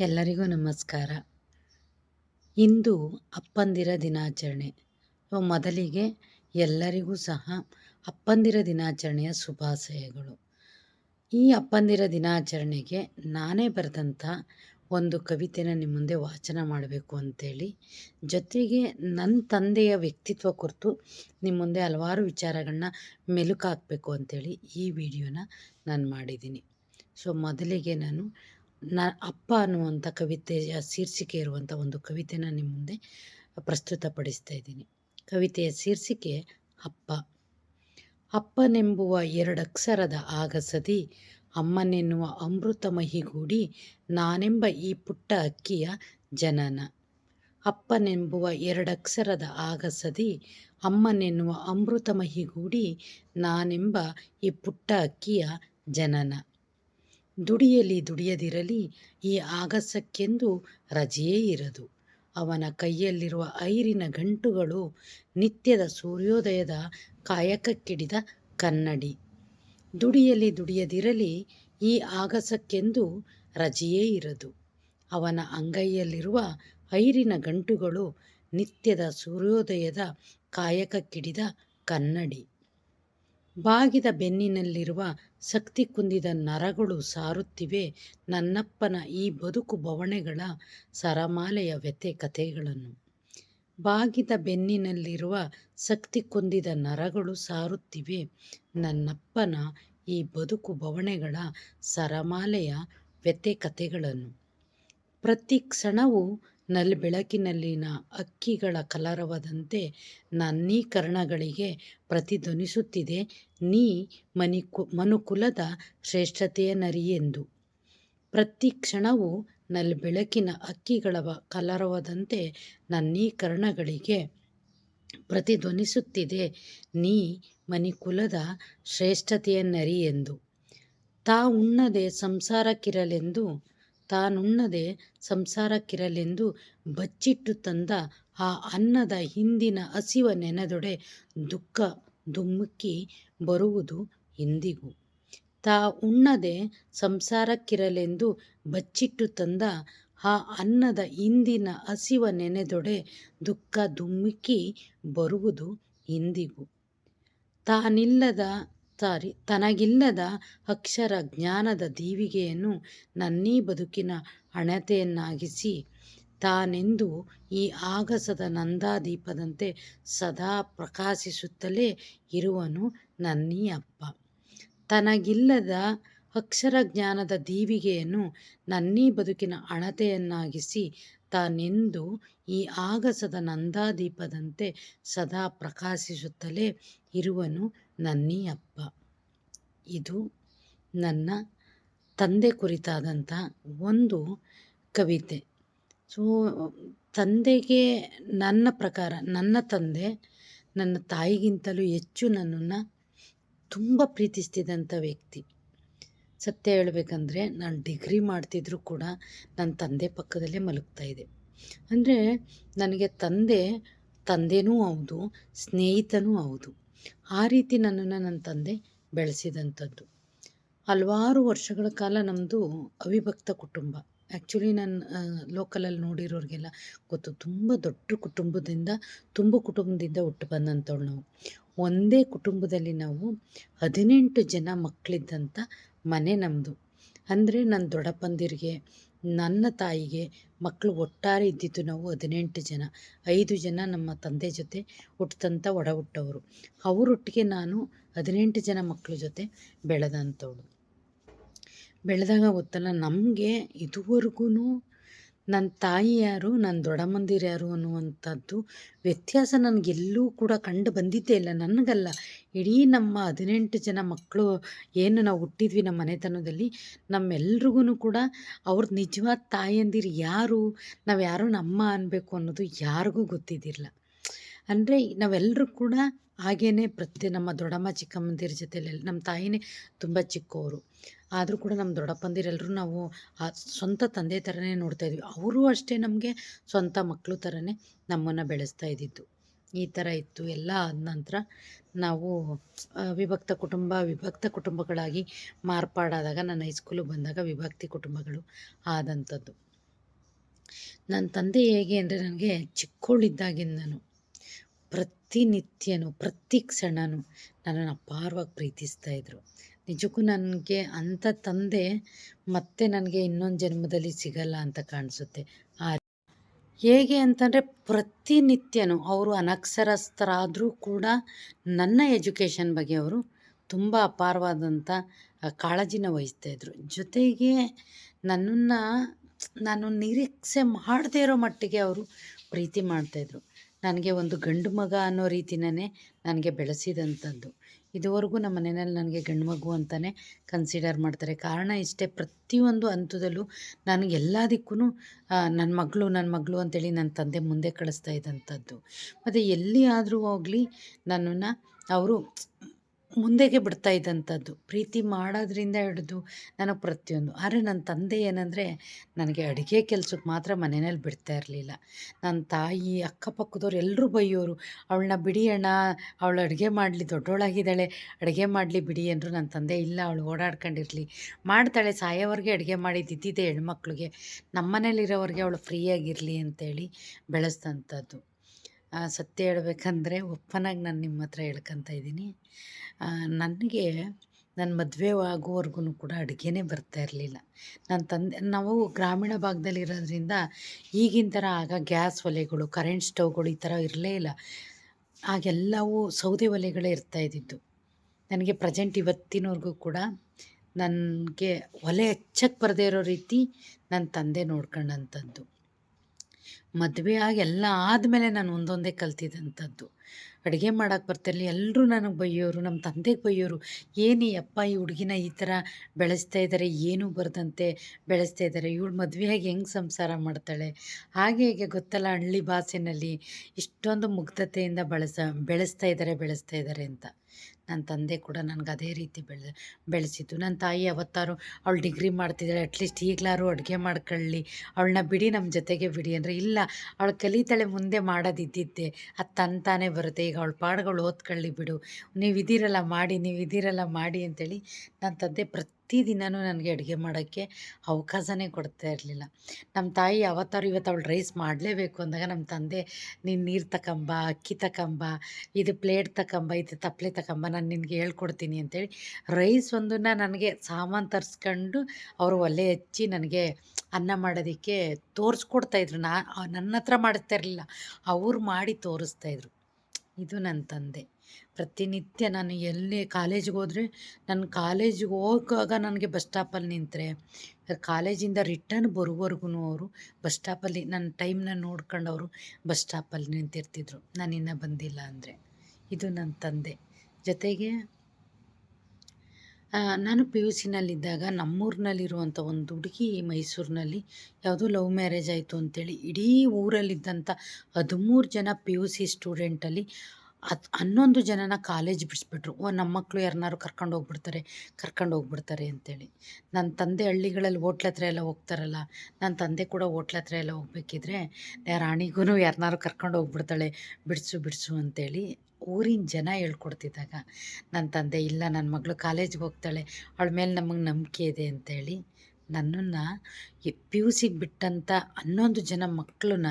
ಎಲ್ಲರಿಗೂ ನಮಸ್ಕಾರ. ಇಂದು ಅಪ್ಪಂದಿರ ದಿನಾಚರಣೆ. ಮೊದಲಿಗೆ ಎಲ್ಲರಿಗೂ ಸಹ ಅಪ್ಪಂದಿರ ದಿನಾಚರಣೆಯ ಶುಭಾಶಯಗಳು. ಈ ಅಪ್ಪಂದಿರ ದಿನಾಚರಣೆಗೆ ನಾನೇ ಬರೆದಂಥ ಒಂದು ಕವಿತೆನ ನಿಮ್ಮ ಮುಂದೆ ವಾಚನ ಮಾಡಬೇಕು ಅಂತೇಳಿ, ಜೊತೆಗೆ ನನ್ನ ತಂದೆಯ ವ್ಯಕ್ತಿತ್ವ ಕುರಿತು ನಿಮ್ಮ ಮುಂದೆ ಹಲವಾರು ವಿಚಾರಗಳನ್ನ ಮೆಲುಕು ಹಾಕಬೇಕು ಅಂಥೇಳಿ ಈ ವಿಡಿಯೋನ ನಾನು ಮಾಡಿದ್ದೀನಿ. ಸೊ, ಮೊದಲಿಗೆ ನಾನು ನ ಅಪ್ಪ ಅನ್ನುವಂಥ ಕವಿತೆಯ ಶೀರ್ಷಿಕೆ ಇರುವಂಥ ಒಂದು ಕವಿತೆನ ನಿಮ್ಮ ಮುಂದೆ ಪ್ರಸ್ತುತಪಡಿಸ್ತಾ ಇದ್ದೀನಿ. ಕವಿತೆಯ ಶೀರ್ಷಿಕೆ ಅಪ್ಪ. ಅಪ್ಪನೆಂಬುವ ಎರಡಕ್ಷರದ ಆಗಸದಿ, ಅಮ್ಮನೆನ್ನುವ ಅಮೃತ ಮಹಿಗೂಡಿ, ನಾನೆಂಬ ಈ ಪುಟ್ಟ ಅಕ್ಕಿಯ ಜನನ. ಅಪ್ಪನೆಂಬುವ ಎರಡಕ್ಷರದ ಆಗಸದಿ, ಅಮ್ಮನೆನ್ನುವ ಅಮೃತ ಮಹಿಗೂಡಿ, ನಾನೆಂಬ ಈ ಪುಟ್ಟ ಅಕ್ಕಿಯ ಜನನ. ದುಡಿಯಲಿ ದುಡಿಯದಿರಲಿ ಈ ಆಗಸಕ್ಕೆಂದು ರಜೆಯೇ ಇರದು. ಅವನ ಕೈಯಲ್ಲಿರುವ ಐರಿನ ಗಂಟುಗಳು ನಿತ್ಯದ ಸೂರ್ಯೋದಯದ ಕಾಯಕಕ್ಕಿಡಿದ ಕನ್ನಡಿ. ದುಡಿಯಲಿ ದುಡಿಯದಿರಲಿ ಈ ಆಗಸಕ್ಕೆಂದು ರಜೆಯೇ ಇರದು. ಅವನ ಅಂಗೈಯಲ್ಲಿರುವ ಐರಿನ ಗಂಟುಗಳು ನಿತ್ಯದ ಸೂರ್ಯೋದಯದ ಕಾಯಕಕ್ಕಿಡಿದ ಕನ್ನಡಿ. ಬಾಗಿದ ಬೆನ್ನಿನಲ್ಲಿರುವ ಶಕ್ತಿ ಕುಂದಿದ ನರಗಳು ಸಾರುತ್ತಿವೆ. ನನ್ನಪ್ಪನ ಈ ಬದುಕು ಬವಣೆಗಳ ಸರಮಾಲೆಯ ವ್ಯಥೆ ಕಥೆಗಳನ್ನು. ಬಾಗಿದ ಬೆನ್ನಿನಲ್ಲಿರುವ ಶಕ್ತಿ ಕುಂದಿದ ನರಗಳು ಸಾರುತ್ತಿವೆ. ನನ್ನಪ್ಪನ ಈ ಬದುಕು ಬವಣೆಗಳ ಸರಮಾಲೆಯ ವ್ಯಥೆ ಕಥೆಗಳನ್ನು. ಪ್ರತಿ ಕ್ಷಣವೂ ನಲ್ಲಿ ಬೆಳಕಿನಲ್ಲಿನ ಅಕ್ಕಿಗಳ ಕಲರವದಂತೆ ನನ್ನೀ ಕರ್ಣಗಳಿಗೆ ಪ್ರತಿಧ್ವನಿಸುತ್ತಿದೆ. ನೀ ಮನಿಕು ಮನುಕುಲದ ಶ್ರೇಷ್ಠತೆಯ ನರಿಯೆಂದು ಪ್ರತಿ ಕ್ಷಣವೂ ನಲ್ಲಿ ಬೆಳಕಿನ ಅಕ್ಕಿಗಳ ಕಲರವದಂತೆ ನನ್ನೀ ಕರ್ಣಗಳಿಗೆ ಪ್ರತಿಧ್ವನಿಸುತ್ತಿದೆ. ನೀ ಮನಿಕುಲದ ಶ್ರೇಷ್ಠತೆಯ ನರಿ ಎಂದು ತಾ ಉಣ್ಣದೆ ಸಂಸಾರಕ್ಕಿರಲೆಂದು ತಾನುಣ್ಣದೆ ಸಂಸಾರಕ್ಕಿರಲೆಂದು ಬಚ್ಚಿಟ್ಟು ತಂದ ಆ ಅನ್ನದ ಹಿಂದಿನ ಹಸಿವ ನೆನೆದೊಡೆ ದುಃಖ ದುಮ್ಮುಕ್ಕಿ ಬರುವುದು ಇಂದಿಗೂ ತಾ ಉಣ್ಣದೆ ಸಂಸಾರಕ್ಕಿರಲೆಂದು ಬಚ್ಚಿಟ್ಟು ತಂದ ಆ ಅನ್ನದ ಹಿಂದಿನ ಹಸಿವ ನೆನೆದೊಡೆ ದುಃಖ ದುಮ್ಮುಕ್ಕಿ ಬರುವುದು ಇಂದಿಗೂ ತಾನಿಲ್ಲದ ಸಾರಿ ತನಗಿಲ್ಲದ ಅಕ್ಷರ ಜ್ಞಾನದ ದೀವಿಗೆಯನ್ನು ನನ್ನೀ ಬದುಕಿನ ಹಣತೆಯನ್ನಾಗಿಸಿ, ತಾನೆಂದು ಈ ಆಗಸದ ನಂದಾದೀಪದಂತೆ ಸದಾ ಪ್ರಕಾಶಿಸುತ್ತಲೇ ಇರುವನು ನನ್ನೀ ಅಪ್ಪ. ತನಗಿಲ್ಲದ ಅಕ್ಷರ ಜ್ಞಾನದ ದೀವಿಗೆಯನ್ನು ನನ್ನೀ ಬದುಕಿನ ಹಣತೆಯನ್ನಾಗಿಸಿ, ತಾನೆಂದು ಈ ಆಗಸದ ನಂದಾದೀಪದಂತೆ ಸದಾ ಪ್ರಕಾಶಿಸುತ್ತಲೇ ಇರುವನು ನನ್ನೀ ಅಪ್ಪ. ಇದು ನನ್ನ ತಂದೆ ಕುರಿತಾದಂಥ ಒಂದು ಕವಿತೆ. ಸೊ, ತಂದೆಗೆ ನನ್ನ ಪ್ರಕಾರ ನನ್ನ ತಂದೆ ನನ್ನ ತಾಯಿಗಿಂತಲೂ ಹೆಚ್ಚು ನನ್ನನ್ನು ತುಂಬ ಪ್ರೀತಿಸ್ತಿದ್ದಂಥ ವ್ಯಕ್ತಿ. ಸತ್ಯ ಹೇಳಬೇಕಂದ್ರೆ ನಾನು ಡಿಗ್ರಿ ಮಾಡ್ತಿದ್ರೂ ಕೂಡ ನನ್ನ ತಂದೆ ಪಕ್ಕದಲ್ಲೇ ಮಲಗ್ತಾಯಿದ್ದೆ ಅಂದರೆ ನನಗೆ ತಂದೆ ತಂದೆನೂ ಹೌದು, ಸ್ನೇಹಿತನೂ ಹೌದು. ಆ ರೀತಿ ನನ್ನನ್ನು ನನ್ನ ತಂದೆ ಬೆಳೆಸಿದಂಥದ್ದು. ಹಲವಾರು ವರ್ಷಗಳ ಕಾಲ ನಮ್ಮದು ಅವಿಭಕ್ತ ಕುಟುಂಬ. ಆ್ಯಕ್ಚುಲಿ ನಾನು ಲೋಕಲಲ್ಲಿ ನೋಡಿರೋರಿಗೆಲ್ಲ ಗೊತ್ತು, ತುಂಬ ದೊಡ್ಡ ಕುಟುಂಬದಿಂದ, ತುಂಬ ಕುಟುಂಬದಿಂದ ಹುಟ್ಟು ಬಂದಂಥವ್ಳು ನಾವು. ಒಂದೇ ಕುಟುಂಬದಲ್ಲಿ ನಾವು ಹದಿನೆಂಟು ಜನ ಮಕ್ಕಳಿದ್ದಂಥ ಮನೆ ನಮ್ಮದು ಅಂದರೆ ನನ್ನ ದೊಡ್ಡಪ್ಪಂದಿರಿಗೆ ನನ್ನ ತಾಯಿಗೆ ಮಕ್ಕಳು ಒಟ್ಟಾರೆ ಇದ್ದಿದ್ದು ನಾವು ಹದಿನೆಂಟು ಜನ. ಐದು ಜನ ನಮ್ಮ ತಂದೆ ಜೊತೆ ಹುಟ್ಟಿದಂಥ ಒಡ ಹುಟ್ಟವರು ಅವರೊಟ್ಟಿಗೆ ನಾನು ಹದಿನೆಂಟು ಜನ ಮಕ್ಕಳ ಜೊತೆ ಬೆಳೆದಂಥವಳು. ಬೆಳೆದಾಗ ಗೊತ್ತಲ್ಲ ನಮಗೆ ಇದುವರೆಗೂ ನನ್ನ ತಾಯಿ ಯಾರು ನನ್ನ ದೊಡ್ಡಮ್ಮಂದಿರು ಯಾರು ಅನ್ನುವಂಥದ್ದು ವ್ಯತ್ಯಾಸ ನನಗೆಲ್ಲೂ ಕೂಡ ಕಂಡು ಬಂದಿದ್ದೇ ಇಲ್ಲ, ನನಗಲ್ಲ. ಇಡೀ ನಮ್ಮ ಹದಿನೆಂಟು ಜನ ಮಕ್ಕಳು ಏನು ನಾವು ಹುಟ್ಟಿದ್ವಿ ನಮ್ಮ ಮನೆತನದಲ್ಲಿ ನಮ್ಮೆಲ್ರಿಗೂ ಕೂಡ ಅವ್ರ ನಿಜವಾದ ತಾಯಂದಿರು ಯಾರು ನಾವು ಯಾರು ನಮ್ಮ ಅನ್ನಬೇಕು ಅನ್ನೋದು ಯಾರಿಗೂ ಗೊತ್ತಿದ್ದಿರಲ್ಲ. ಅಂದರೆ ನಾವೆಲ್ಲರೂ ಕೂಡ ಹಾಗೇ ಪ್ರತಿ ನಮ್ಮ ದೊಡ್ಡಮ್ಮ, ಚಿಕ್ಕಮ್ಮಂದಿರ ಜೊತೆಲಿ ನಮ್ಮ ತಾಯಿನೇ ತುಂಬ ಚಿಕ್ಕವರು ಆದರೂ ಕೂಡ ನಮ್ಮ ದೊಡ್ಡಪ್ಪಂದಿರೆಲ್ಲರೂ ನಾವು ಸ್ವಂತ ತಂದೆ ಥರನೇ ನೋಡ್ತಾ ಇದ್ವಿ. ಅವರು ಅಷ್ಟೇ ನಮಗೆ ಸ್ವಂತ ಮಕ್ಕಳು ಥರನೇ ನಮ್ಮನ್ನು ಬೆಳೆಸ್ತಾ ಇದ್ದಿದ್ದು. ಈ ಥರ ಇತ್ತು. ಎಲ್ಲ ಆದ ನಂತರ ನಾವು ವಿಭಕ್ತ ಕುಟುಂಬ, ವಿಭಕ್ತ ಕುಟುಂಬಗಳಾಗಿ ಮಾರ್ಪಾಡಾದಾಗ ನನ್ನ ಹೈಸ್ಕೂಲು ಬಂದಾಗ ವಿಭಕ್ತಿ ಕುಟುಂಬಗಳು ಆದಂಥದ್ದು. ನನ್ನ ತಂದೆ ಹೇಗೆ ಅಂದರೆ, ನನಗೆ ಚಿಕ್ಕವಳಿದ್ದಾಗಿಂದನು ಪ್ರತಿನಿತ್ಯನೂ, ಪ್ರತಿ ಕ್ಷಣನೂ ನನ್ನನ್ನು ಅಪಾರವಾಗಿ ಪ್ರೀತಿಸ್ತಾ ಇದ್ದರು ನಿಜಕ್ಕೂ ನನಗೆ ಅಂಥ ತಂದೆ ಮತ್ತೆ ನನಗೆ ಇನ್ನೊಂದು ಜನ್ಮದಲ್ಲಿ ಸಿಗಲ್ಲ ಅಂತ ಕಾಣಿಸುತ್ತೆ. ಆ ಹೇಗೆ ಅಂತಂದರೆ ಪ್ರತಿನಿತ್ಯನೂ ಅವರು ಅನಕ್ಷರಸ್ಥರಾದರೂ ಕೂಡ ನನ್ನ ಎಜುಕೇಷನ್ ಬಗ್ಗೆ ಅವರು ತುಂಬ ಅಪಾರವಾದಂಥ ಕಾಳಜಿನ ವಹಿಸ್ತಾಯಿದ್ರು ಜೊತೆಗೆ ನನ್ನನ್ನು, ನಾನು ನಿರೀಕ್ಷೆ ಮಾಡದೇ ಇರೋ ಮಟ್ಟಿಗೆ ಅವರು ಪ್ರೀತಿ ಮಾಡ್ತಾಯಿದ್ರು ನನಗೆ ಒಂದು ಗಂಡು ಮಗ ಅನ್ನೋ ರೀತಿನೇ ನನಗೆ ಬೆಳೆಸಿದಂಥದ್ದು. ಇದುವರೆಗೂ ನಮ್ಮ ಮನೆಯಲ್ಲಿ ನನಗೆ ಗಂಡು ಮಗು ಅಂತಲೇ ಕನ್ಸಿಡರ್ ಮಾಡ್ತಾರೆ. ಕಾರಣ ಇಷ್ಟೇ, ಪ್ರತಿಯೊಂದು ಹಂತದಲ್ಲೂ ನನಗೆ ಎಲ್ಲದಕ್ಕೂ ನನ್ನ ಮಗಳು ನನ್ನ ಮಗಳು ಅಂತೇಳಿ ನನ್ನ ತಂದೆ ಮುಂದೆ ಕಳಿಸ್ತಾ ಇದ್ದಂಥದ್ದು. ಮತ್ತು ಎಲ್ಲಿ ಆದರೂ ಹೋಗಲಿ ನನ್ನನ್ನು, ಅವರು ಮುಂದೆಗೆ ಬಿಡ್ತಾ ಇದ್ದಂಥದ್ದು. ಪ್ರೀತಿ ಮಾಡೋದ್ರಿಂದ ಹಿಡಿದು ನನಗೆ ಪ್ರತಿಯೊಂದು. ಆದರೆ ನನ್ನ ತಂದೆ ಏನಂದರೆ, ನನಗೆ ಅಡುಗೆ ಕೆಲ್ಸಕ್ಕೆ ಮಾತ್ರ ಮನೆಯಲ್ಲಿ ಬಿಡ್ತಾ ಇರಲಿಲ್ಲ. ನನ್ನ ತಾಯಿ, ಅಕ್ಕಪಕ್ಕದವ್ರು ಎಲ್ಲರೂ ಬೈಯೋರು. ಅವಳನ್ನ ಬಿಡಿ ಅಣ್ಣ, ಅವಳು ಅಡುಗೆ ಮಾಡಲಿ ದೊಡ್ಡವಳಾಗಿದ್ದಾಳೆ ಅಡುಗೆ ಮಾಡಲಿ ಬಿಡಿ ಅಂದರು ನನ್ನ ತಂದೆ, ಇಲ್ಲ, ಅವಳು ಓಡಾಡ್ಕೊಂಡಿರಲಿ. ಮಾಡ್ತಾಳೆ, ಸಾಯೋವರೆಗೆ ಅಡುಗೆ ಮಾಡಿದ್ದಿದ್ದಿದೆ ಹೆಣ್ಮಕ್ಳಿಗೆ. ನಮ್ಮ ಮನೇಲಿರೋವ್ರಿಗೆ ಅವಳು ಫ್ರೀಯಾಗಿರಲಿ ಅಂತೇಳಿ ಬೆಳೆಸ್ದಂಥದ್ದು. ಸತ್ಯ ಹೇಳ್ಬೇಕಂದ್ರೆ ಒಪ್ಪನಾಗಿ ನಾನು ನಿಮ್ಮ ಹತ್ರ ಹೇಳ್ಕೊತ ಇದ್ದೀನಿ. ನನಗೆ ನನ್ನ ಮದುವೆ ಆಗೋವರೆಗೂ ಕೂಡ ಅಡುಗೆನೇ ಬರ್ತಾ ಇರಲಿಲ್ಲ. ನನ್ನ ತಂದೆ, ನಾವು ಗ್ರಾಮೀಣ ಭಾಗದಲ್ಲಿ ಇರೋದ್ರಿಂದ ಈಗಿನ ಥರ ಆಗ ಗ್ಯಾಸ್ ಒಲೆಗಳು, ಕರೆಂಟ್ ಸ್ಟವ್ಗಳು ಈ ಥರ ಇರಲೇ ಇಲ್ಲ. ಆಗೆಲ್ಲವೂ ಸೌದೆ ಒಲೆಗಳೇ ಇರ್ತಾ ಇದ್ದಿದ್ದು. ನನಗೆ ಪ್ರೆಸೆಂಟ್ ಇವತ್ತಿನವರೆಗೂ ಕೂಡ ನನಗೆ ಒಲೆ ಹೆಚ್ಚಕ್ಕೆ ಬರದೇ ಇರೋ ರೀತಿ ನನ್ನ ತಂದೆ ನೋಡ್ಕೊಂಡಂಥದ್ದು ಮದುವೆ ಆಗಿ ಎಲ್ಲ ಆದಮೇಲೆ ನಾನು ಒಂದೊಂದೇ ಕಲ್ತಿದ್ದಂಥದ್ದು. ಅಡುಗೆ ಮಾಡೋಕ್ಕೆ ಬರ್ತಿರಲಿ ಎಲ್ಲರೂ ನನಗೆ ಬೈಯೋರು ನಮ್ಮ ತಂದೆಗೆ ಬೈಯೋರು, ಏನು ಈ ಅಪ್ಪ ಈ ಹುಡುಗಿನ ಈ ಥರ ಬೆಳೆಸ್ತಾ ಇದ್ದಾರೆ ಏನೂ ಬರದಂತೆ ಬೆಳೆಸ್ತಾ ಇದ್ದಾರೆ ಇವಳು ಮದುವೆಯಾಗಿ ಹೆಂಗೆ ಸಂಸಾರ ಮಾಡ್ತಾಳೆ? ಹಾಗೆ ಹೇಗೆ ಗೊತ್ತಲ್ಲ ಹಳ್ಳಿ ಭಾಷೆನಲ್ಲಿ ಇಷ್ಟೊಂದು ಮುಗ್ಧತೆಯಿಂದ ಬಳಸ, ಬೆಳೆಸ್ತಾ ಇದ್ದಾರೆ ಬೆಳೆಸ್ತಾ ಇದ್ದಾರೆ ಅಂತ. ನನ್ನ ತಂದೆ ಕೂಡ ನನಗೆ ಅದೇ ರೀತಿ ಬೆಳೆ, ಬೆಳೆಸಿದ್ದು. ನನ್ನ ತಾಯಿ ಅವತ್ತಾರು ಅವಳು ಡಿಗ್ರಿ ಮಾಡ್ತಿದ್ದಾಳೆ ಅಟ್ಲೀಸ್ಟ್ ಈಗಲಾರು ಅಡುಗೆ ಮಾಡ್ಕೊಳ್ಳಿ ಅವಳನ್ನ ಬಿಡಿ ನಮ್ಮ ಜೊತೆಗೆ ಬಿಡಿ ಅಂದರೆ ಇಲ್ಲ, ಅವಳು ಕಲಿತಾಳೆ ಮುಂದೆ ಮಾಡೋದಿದ್ದಿದ್ದೆ, ಅದು ತಂತಾನೆ ಬರುತ್ತೆ. ಈಗ ಅವಳು ಪಾಡುಗಳು ಓದ್ಕೊಳ್ಳಿ ಬಿಡು. ನೀವು ಇದ್ದೀರಲ್ಲ ಮಾಡಿ, ನೀವು ಇದ್ದೀರಲ್ಲ ಮಾಡಿ ಅಂತೇಳಿ ನನ್ನ ತಂದೆ ಪ್ರತಿ ಪ್ರತಿದಿನವೂ ನನಗೆ ಅಡುಗೆ ಮಾಡೋಕ್ಕೆ ಅವಕಾಶನೇ ಕೊಡ್ತಾ ಇರಲಿಲ್ಲ. ನಮ್ಮ ತಾಯಿ ಯಾವತ್ತಾರು ಇವತ್ತು ಅವಳು ರೈಸ್ ಮಾಡಲೇಬೇಕು ಅಂದಾಗ ನಮ್ಮ ತಂದೆ, ನೀನು ನೀರು ತಗೊಂಬ ಅಕ್ಕಿ ತಗೊಂಬ ಇದು ಪ್ಲೇಟ್ ತಗೊಂಬ ಇದು ತಪ್ಪಲೆ ತಗೊಂಬ ನಾನು ನಿನಗೆ ಹೇಳ್ಕೊಡ್ತೀನಿ ಅಂತೇಳಿ ರೈಸ್ ಒಂದನ್ನು ನನಗೆ ಸಾಮಾನು ತರಿಸ್ಕೊಂಡು ಅವರು ಒಲೆ ಹಚ್ಚಿ ನನಗೆ ಅನ್ನ ಮಾಡೋದಕ್ಕೆ ತೋರಿಸ್ಕೊಡ್ತಾಯಿದ್ರು ನಾ ನನ್ನ ಹತ್ರ ಮಾಡಿಸ್ತಾ ಇರಲಿಲ್ಲ. ಅವ್ರು ಮಾಡಿ ತೋರಿಸ್ತಾಯಿದ್ರು ಇದು ನನ್ನ ತಂದೆ. ಪ್ರತಿನಿತ್ಯ ನಾನು ಎಲ್ಲಿ ಕಾಲೇಜಿಗೆ ಹೋದರೆ ನನ್ನ ಕಾಲೇಜಿಗೆ ಹೋಗುವಾಗ ನನಗೆ ಬಸ್ ಸ್ಟಾಪಲ್ಲಿ ನಿಂತರೆ, ಕಾಲೇಜಿಂದ ರಿಟರ್ನ್ ಬರುವವರೆಗೂ ಅವರು ಬಸ್ ಸ್ಟಾಪಲ್ಲಿ ನನ್ನ ಟೈಮ್ನ ನೋಡ್ಕೊಂಡು ಅವರು ಬಸ್ ಸ್ಟಾಪಲ್ಲಿ ನಿಂತಿರ್ತಿದ್ರು. ನಾನು ಇನ್ನೂ ಬಂದಿಲ್ಲ ಅಂದರೆ. ಇದು ನನ್ನ ತಂದೆ. ಜೊತೆಗೆ ನಾನು ಪಿ ಯು ಸಿನಲ್ಲಿದ್ದಾಗ ನಮ್ಮೂರಿನಲ್ಲಿರುವಂಥ ಒಂದು ಹುಡುಗಿ ಮೈಸೂರಿನಲ್ಲಿ ಯಾವುದೋ ಲವ್ ಮ್ಯಾರೇಜ್ ಆಯಿತು ಅಂತೇಳಿ ಇಡೀ ಊರಲ್ಲಿದ್ದಂಥ ಹದಿಮೂರು ಜನ ಪಿ ಯು ಸಿ ಸ್ಟೂಡೆಂಟಲ್ಲಿ ಅದು ಹನ್ನೊಂದು ಜನನ ಕಾಲೇಜ್ ಬಿಡಿಸ್ಬಿಟ್ರು. ಓ, ನಮ್ಮ ಮಕ್ಕಳು ಯಾರನ್ನಾರು ಕರ್ಕೊಂಡು ಹೋಗ್ಬಿಡ್ತಾರೆ ಕರ್ಕೊಂಡು ಹೋಗ್ಬಿಡ್ತಾರೆ ಅಂತೇಳಿ. ನನ್ನ ತಂದೆ ಹಳ್ಳಿಗಳಲ್ಲಿ ಹೋಟ್ಲ ಹತ್ರ ಎಲ್ಲ ಹೋಗ್ತಾರಲ್ಲ, ನನ್ನ ತಂದೆ ಕೂಡ ಹೋಟ್ಲ ಹತ್ರ ಎಲ್ಲ ಹೋಗ್ಬೇಕಿದ್ರೆ ರಾಣಿಗೂ ಯಾರನ್ನಾರು ಕರ್ಕೊಂಡು ಹೋಗ್ಬಿಡ್ತಾಳೆ, ಬಿಡಿಸು ಬಿಡಿಸು ಅಂತೇಳಿ ಊರಿನ ಜನ ಹೇಳ್ಕೊಡ್ತಿದ್ದಾಗ ನನ್ನ ತಂದೆ ಇಲ್ಲ ನನ್ನ ಮಗಳು ಕಾಲೇಜ್ಗೆ ಹೋಗ್ತಾಳೆ, ಅವಳ ಮೇಲೆ ನಮಗೆ ನಂಬಿಕೆ ಇದೆ ಅಂತೇಳಿ, ನನ್ನನ್ನು ಪಿ ಯು ಸಿಗೆ ಬಿಟ್ಟಂಥ ಹನ್ನೊಂದು ಜನ ಮಕ್ಕಳನ್ನ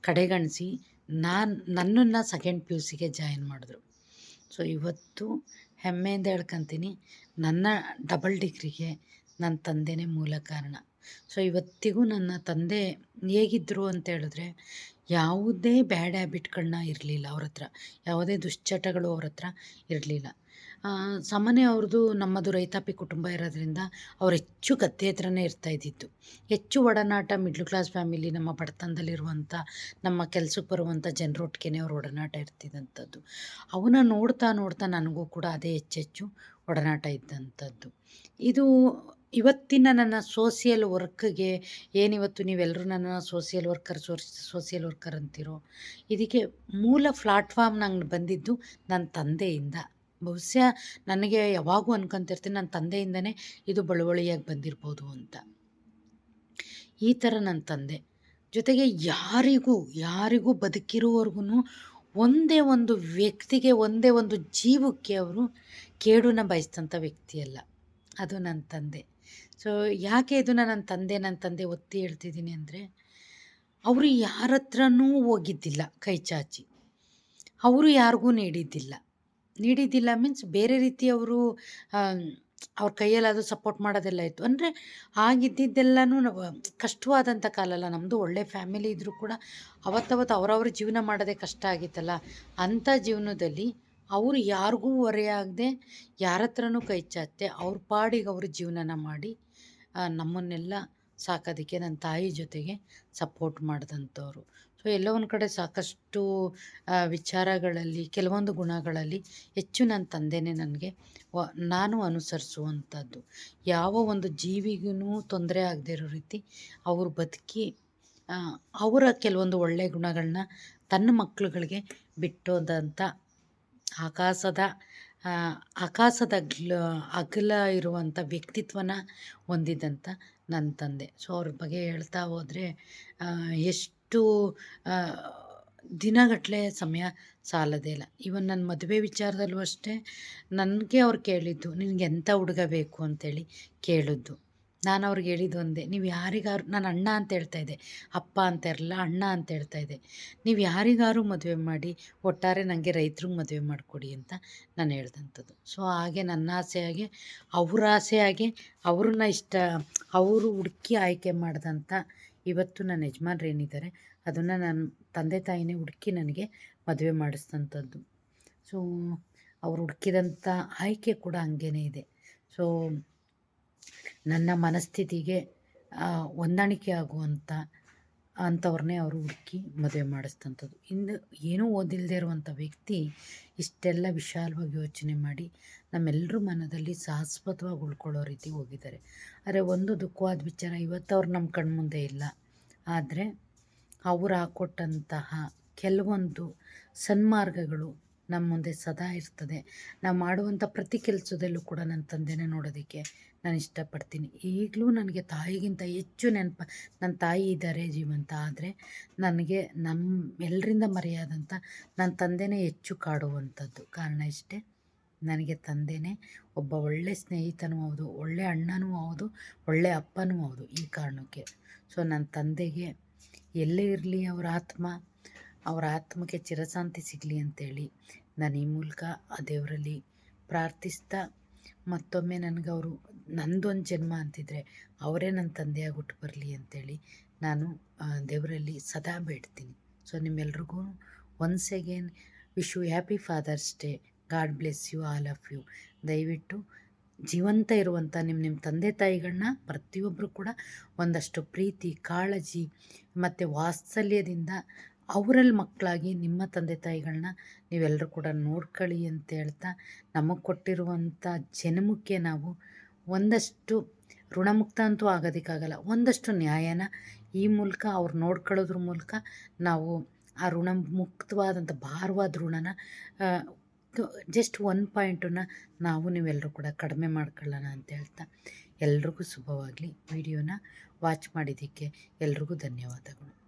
ಕಡೆಗಣಿಸಿ, ನಾನು, ನನ್ನನ್ನು ಸೆಕೆಂಡ್ ಪಿ ಯು ಸಿಗೆ ಜಾಯಿನ್ ಮಾಡಿದ್ರು. ಸೊ, ಇವತ್ತು ಹೆಮ್ಮೆಯಿಂದ ಹೇಳ್ಕೊತೀನಿ, ನನ್ನ ಡಬಲ್ ಡಿಗ್ರಿಗೆ ನನ್ನ ತಂದೆಯೇ ಮೂಲ ಕಾರಣ. ಸೊ, ಇವತ್ತಿಗೂ ನನ್ನ ತಂದೆ ಹೇಗಿದ್ದರು ಅಂತ ಹೇಳಿದ್ರೆ ಯಾವುದೇ ಬ್ಯಾಡ್ ಹ್ಯಾಬಿಟ್ಗಳನ್ನ ಇರಲಿಲ್ಲ ಅವ್ರ ಹತ್ರ. ಯಾವುದೇ ದುಶ್ಚಟಗಳು ಅವ್ರ ಹತ್ರ ಇರಲಿಲ್ಲ. ಸಾಮಾನ್ಯ ಅವ್ರದ್ದು ನಮ್ಮದು ರೈತಾಪಿ ಕುಟುಂಬ ಇರೋದ್ರಿಂದ ಅವ್ರು ಹೆಚ್ಚು ಗದ್ದೆ ಹತ್ರನೇ ಇರ್ತಾ ಇದ್ದಿದ್ದು. ಹೆಚ್ಚು ಒಡನಾಟ ಮಿಡ್ಲ್ ಕ್ಲಾಸ್ ಫ್ಯಾಮಿಲಿ ನಮ್ಮ ಬಡತನದಲ್ಲಿರುವಂಥ, ನಮ್ಮ ಕೆಲಸಕ್ಕೆ ಬರುವಂಥ ಜನರೊಟ್ಟಿಗೆ ಅವ್ರ ಒಡನಾಟ ಇರ್ತಿದ್ದಂಥದ್ದು. ಅವನ್ನ ನೋಡ್ತಾ ನೋಡ್ತಾ ನನಗೂ ಕೂಡ ಅದೇ ಹೆಚ್ಚೆಚ್ಚು ಒಡನಾಟ ಇದ್ದಂಥದ್ದು. ಇದು ಇವತ್ತಿನ ನನ್ನ ಸೋಷಿಯಲ್ ವರ್ಕ್ಗೆ ಏನಿವತ್ತು ನೀವೆಲ್ಲರೂ ನನ್ನ social worker source social worker ಅಂತೀರೋ, ಇದಕ್ಕೆ ಮೂಲ ಪ್ಲಾಟ್ಫಾರ್ಮ್ ನಂಗೆ ಬಂದಿದ್ದು ನನ್ನ ತಂದೆಯಿಂದ. ಬಹುಶಃ ನನಗೆ ಯಾವಾಗೂ ಅನ್ಕೊಂತಿರ್ತೀನಿ ನನ್ನ ತಂದೆಯಿಂದನೇ ಇದು ಬಳುವಳಿಯಾಗಿ ಬಂದಿರ್ಬೋದು ಅಂತ. ಈ ಥರ ನನ್ನ ತಂದೆ. ಜೊತೆಗೆ ಯಾರಿಗೂ ಯಾರಿಗೂ ಬದುಕಿರೋವರೆಗೂ ಒಂದೇ ಒಂದು ವ್ಯಕ್ತಿಗೆ, ಒಂದೇ ಒಂದು ಜೀವಕ್ಕೆ ಅವರು ಕೇಡನ್ನ ಬಯಸಿದಂಥ ವ್ಯಕ್ತಿಯಲ್ಲ. ಅದು ನನ್ನ ತಂದೆ. ಸೊ ಯಾಕೆ ಇದನ್ನು ನನ್ನ ತಂದೆ ನನ್ನ ತಂದೆ ಒತ್ತಿ ಹೇಳ್ತಿದ್ದೀನಿ ಅಂದರೆ, ಅವರು ಯಾರ ಹತ್ರನೂ ಹೋಗಿದ್ದಿಲ್ಲ ಕೈ ಚಾಚಿ. ಅವರು ಯಾರಿಗೂ ನೀಡಿದ್ದಿಲ್ಲ. ನೀಡಿದ್ದಿಲ್ಲ ಮೀನ್ಸ್ ಬೇರೆ ರೀತಿ ಅವರು ಅವ್ರ ಕೈಯಲ್ಲಾದರೂ ಸಪೋರ್ಟ್ ಮಾಡೋದೆಲ್ಲ ಇತ್ತು. ಅಂದರೆ ಆಗಿದ್ದಿದ್ದೆಲ್ಲನೂ ಕಷ್ಟವಾದಂಥ ಕಾಲ ಅಲ್ಲ. ನಮ್ಮದು ಒಳ್ಳೆ ಫ್ಯಾಮಿಲಿ ಇದ್ದರೂ ಕೂಡ ಅವತ್ತವತ್ತು ಅವರವ್ರ ಜೀವನ ಮಾಡೋದೇ ಕಷ್ಟ ಆಗಿತ್ತಲ್ಲ. ಅಂಥ ಜೀವನದಲ್ಲಿ ಅವರು ಯಾರಿಗೂ ಹೊರೆಯಾಗದೆ ಯಾರ ಹತ್ರನೂ ಕೈ ಚಾಚದೆ, ಅವ್ರ ಪಾಡಿಗೆ ಅವರು ಜೀವನನ ಮಾಡಿ ನಮ್ಮನ್ನೆಲ್ಲ ಸಾಕೋದಕ್ಕೆ ನನ್ನ ತಾಯಿ ಜೊತೆಗೆ ಸಪೋರ್ಟ್ ಮಾಡಿದಂಥವ್ರು. ಸೊ ಎಲ್ಲೋ ಒಂದು ಕಡೆ ಸಾಕಷ್ಟು ವಿಚಾರಗಳಲ್ಲಿ, ಕೆಲವೊಂದು ಗುಣಗಳಲ್ಲಿ ಹೆಚ್ಚು ನನ್ನ ತಂದೆನೇ ನನಗೆ ವ, ನಾನು ಅನುಸರಿಸುವಂಥದ್ದು. ಯಾವ ಒಂದು ಜೀವಿಗೂ ತೊಂದರೆ ಆಗದೇ ಇರೋ ರೀತಿ ಅವರು ಬದುಕಿ ಅವರ ಕೆಲವೊಂದು ಒಳ್ಳೆಯ ಗುಣಗಳನ್ನ ತನ್ನ ಮಕ್ಕಳುಗಳಿಗೆ ಬಿಟ್ಟೋದಂಥ ಆಕಾಶದ ಆಕಾಶದ ಅಗ್ಲ ಅಗಲ ಇರುವಂಥ ವ್ಯಕ್ತಿತ್ವನ ಹೊಂದಿದಂಥ ನನ್ನ ತಂದೆ. ಸೊ ಅವ್ರ ಬಗ್ಗೆ ಹೇಳ್ತಾ ಹೋದರೆ ಎಷ್ಟು ದಿನಗಟ್ಟಲೆ ಸಮಯ ಸಾಲದೇ ಇಲ್ಲ. ಇವನ್ ನನ್ನ ಮದುವೆ ವಿಚಾರದಲ್ಲೂ ಅಷ್ಟೇ, ನನಗೆ ಅವ್ರು ಕೇಳಿದ್ದು, ನಿನಗೆ ಎಂಥ ಹುಡುಗ ಬೇಕು ಅಂತೇಳಿ ಕೇಳಿದ್ದು. ನಾನು ಅವ್ರಿಗೆ ಹೇಳಿದ್ದು ಒಂದೇ, ನೀವು ಯಾರಿಗಾರು, ನಾನು ಅಣ್ಣ ಅಂತ ಹೇಳ್ತಾ ಇದ್ದೆ, ಅಪ್ಪ ಅಂತ ಇರಲ್ಲ ಅಣ್ಣ ಅಂತ ಹೇಳ್ತಾ ಇದ್ದೆ. ನೀವು ಯಾರಿಗಾರು ಮದುವೆ ಮಾಡಿ, ಒಟ್ಟಾರೆ ನನಗೆ ರೈತ್ರಿಗೆ ಮದುವೆ ಮಾಡಿಕೊಡಿ ಅಂತ ನಾನು ಹೇಳ್ದಂಥದ್ದು. ಸೊ, ಹಾಗೆ ನನ್ನ ಆಸೆಯಾಗೆ, ಅವ್ರ ಆಸೆಯಾಗೆ ಅವ್ರನ್ನ ಇಷ್ಟ, ಅವರು ಹುಡುಕಿ ಆಯ್ಕೆ ಮಾಡಿದಂಥ ಇವತ್ತು ನನ್ನ ಯಜಮಾನ್ರು ಏನಿದ್ದಾರೆ, ಅದನ್ನು ನನ್ನ ತಂದೆ ತಾಯಿನೇ ಹುಡುಕಿ ನನಗೆ ಮದುವೆ ಮಾಡಿಸಿದಂಥದ್ದು. ಸೊ, ಅವ್ರು ಹುಡುಕಿದಂಥ ಆಯ್ಕೆ ಕೂಡ ಹಂಗೇ ಇದೆ. ಸೊ ನನ್ನ ಮನಸ್ಥಿತಿಗೆ ಹೊಂದಾಣಿಕೆ ಆಗುವಂಥ ಅಂಥವ್ರನ್ನೇ ಅವರು ಹುಡುಕಿ ಮದುವೆ ಮಾಡಿಸ್ತಂಥದ್ದು ಇನ್ನು ಏನೂ ಓದಿಲ್ಲದೆ ಇರುವಂಥ ವ್ಯಕ್ತಿ ಇಷ್ಟೆಲ್ಲ ವಿಶಾಲವಾಗಿ ಯೋಚನೆ ಮಾಡಿ ನಮ್ಮೆಲ್ಲರ ಮನದಲ್ಲಿ ಶಾಶ್ವತವಾಗಿ ಉಳ್ಕೊಳ್ಳೋ ರೀತಿ ಹೋಗಿದ್ದಾರೆ. ಆದರೆ ಒಂದು ದುಃಖವಾದ ವಿಚಾರ, ಇವತ್ತು ಅವ್ರು ನಮ್ಮ ಕಣ್ಮುಂದೆ ಇಲ್ಲ. ಆದರೆ ಅವ್ರು ಹಾಕ್ಕೊಟ್ಟಂತಹ ಕೆಲವೊಂದು ಸನ್ಮಾರ್ಗಗಳು ನಮ್ಮ ಮುಂದೆ ಸದಾ ಇರ್ತದೆ. ನಾವು ಮಾಡುವಂಥ ಪ್ರತಿ ಕೆಲಸದಲ್ಲೂ ಕೂಡ ನನ್ನ ತಂದೆನೇ ನೋಡೋದಕ್ಕೆ ನಾನು ಇಷ್ಟಪಡ್ತೀನಿ. ಈಗಲೂ ನನಗೆ ತಾಯಿಗಿಂತ ಹೆಚ್ಚು ನೆನಪು, ನನ್ನ ತಾಯಿ ಇದ್ದಾರೆ ಜೀವಂತ, ಆದರೆ ನನಗೆ ನಮ್ಮ ಎಲ್ಲರಿಂದ ಮರೆಯಾದಂಥ ನನ್ನ ತಂದೆನೇ ಹೆಚ್ಚು ಕಾಡುವಂಥದ್ದು ಕಾರಣ ಇಷ್ಟೇ, ನನಗೆ ತಂದೆನೇ ಒಬ್ಬ ಒಳ್ಳೆ ಸ್ನೇಹಿತನೂ ಹೌದು, ಒಳ್ಳೆ ಅಣ್ಣನೂ ಹೌದು, ಒಳ್ಳೆ ಅಪ್ಪನೂ ಹೌದು ಈ ಕಾರಣಕ್ಕೆ. ಸೊ, ನನ್ನ ತಂದೆಗೆ ಎಲ್ಲೇ ಇರಲಿ ಅವರ ಆತ್ಮ, ಅವರ ಆತ್ಮಕ್ಕೆ ಚಿರಶಾಂತಿ ಸಿಗಲಿ ಅಂತೇಳಿ ನಾನು ಈ ಮೂಲಕ ಆ ದೇವರಲ್ಲಿ ಪ್ರಾರ್ಥಿಸ್ತಾ ಮತ್ತೊಮ್ಮೆ ನನಗವರು ನಂದೊಂದು ಜನ್ಮ ಅಂತಿದ್ರೆ ಅವರೇ ನನ್ನ ತಂದೆಯಾಗಿ ಹುಟ್ಟು ಬರಲಿ ಅಂತೇಳಿ ನಾನು ದೇವರಲ್ಲಿ ಸದಾ ಬೇಡ್ತೀನಿ. ಸೊ ನಿಮ್ಮೆಲ್ರಿಗೂ once again wish you happy father's day God bless you all of you ದಯವಿಟ್ಟು ಜೀವಂತ ಇರುವಂಥ ನಿಮ್ಮ ನಿಮ್ಮ ತಂದೆ ತಾಯಿಗಳನ್ನ ಪ್ರತಿಯೊಬ್ಬರು ಕೂಡ ಒಂದಷ್ಟು ಪ್ರೀತಿ, ಕಾಳಜಿ ಮತ್ತು ವಾತ್ಸಲ್ಯದಿಂದ ಅವರಲ್ಲಿ ಮಕ್ಕಳಾಗಿ ನಿಮ್ಮ ತಂದೆ ತಾಯಿಗಳನ್ನ ನೀವೆಲ್ಲರೂ ಕೂಡ ನೋಡ್ಕೊಳ್ಳಿ ಅಂತ ಹೇಳ್ತಾ ನಮಗೆ ಕೊಟ್ಟಿರುವಂಥ ಜನ್ಮಕ್ಕೆ ನಾವು ಒಂದಷ್ಟು ಋಣಮುಕ್ತ ಅಂತೂ ಆಗೋದಕ್ಕಾಗಲ್ಲ, ಒಂದಷ್ಟು ನ್ಯಾಯನ ಈ ಮೂಲಕ ಅವ್ರು ನೋಡ್ಕೊಳ್ಳೋದ್ರ ಮೂಲಕ ನಾವು ಆ ಋಣ ಮುಕ್ತವಾದಂಥ ಭಾರವಾದ ಋಣನ ಜಸ್ಟ್ ಒನ್ ಪಾಯಿಂಟನ್ನ ನಾವು ನೀವೆಲ್ಲರೂ ಕೂಡ ಕಡಿಮೆ ಮಾಡ್ಕೊಳ್ಳೋಣ ಅಂತ ಹೇಳ್ತಾ ಎಲ್ರಿಗೂ ಶುಭವಾಗಲಿ. ವಿಡಿಯೋನ ವಾಚ್ ಮಾಡಿದ್ದಕ್ಕೆ ಎಲ್ರಿಗೂ ಧನ್ಯವಾದಗಳು.